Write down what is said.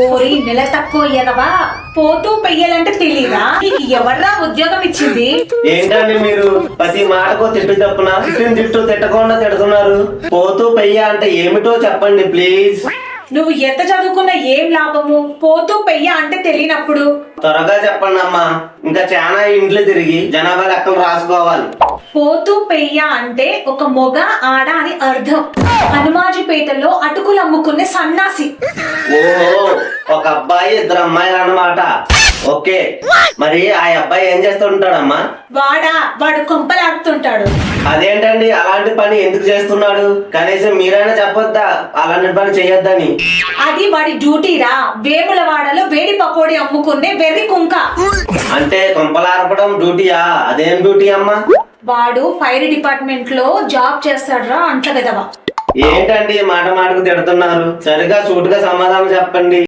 ఓరి నెల తక్కువ ఎదవా పోతూ పెయ్యాలంటే తెలీదా? నీకు ఎవర్రా ఉద్యోగం ఇచ్చింది? ఏంటండి మీరు? ప్రతి మాటకు తిట్టు తప్పున? తిట్టిన తిట్టు తిట్టకుండా తిడుతున్నారు. పోతూ పెయ్య అంటే ఏమిటో చెప్పండి ప్లీజ్. నువ్వు ఎంత చదువుకున్నా ఏం లాభము? పోతూ పెయ్య అంటే తెలియనప్పుడు? త్వరగా చెప్పండి అమ్మా ఇంకా చాలా ఇండ్లు తిరిగి జనాభా లెక్కలు రాసుకోవాలి. పోతూ పెయ్య అంటే ఒక మొగ ఆడ అని అర్థం. హనుమాజిపేటలో అటుకులు అమ్ముకునే సన్నాసి. ఓహో ఒక అబ్బాయి ఇద్దరు అమ్మాయిలు అన్నమాట. ఓకే మరి ఆ అబ్బాయి ఏం చేస్తుంటాడమ్మా? వాడా వాడు కొంపలాడుతుంటాడు. అదేంటండి అలాంటి పని ఎందుకు చేస్తున్నాడు? కనీసం మీరైనా చెప్పొద్దా? అలాంటి పని చేయొద్దని. అది వాడి డ్యూటీరా? వేములవాడలో వేడి పకోడీ అమ్ముకునే వెర్రి కుంక. అంటే కొంపలారపడం డ్యూటీయా? అదేం డ్యూటీ అమ్మా? వాడు ఫైర్ డిపార్ట్మెంట్లో జాబ్ చేస్తాడురా అంట్ల విధవ. ఏంటండి మాట మాటకు తిడుతున్నారు? సరిగా సూటుగా సమాధానం చెప్పండి.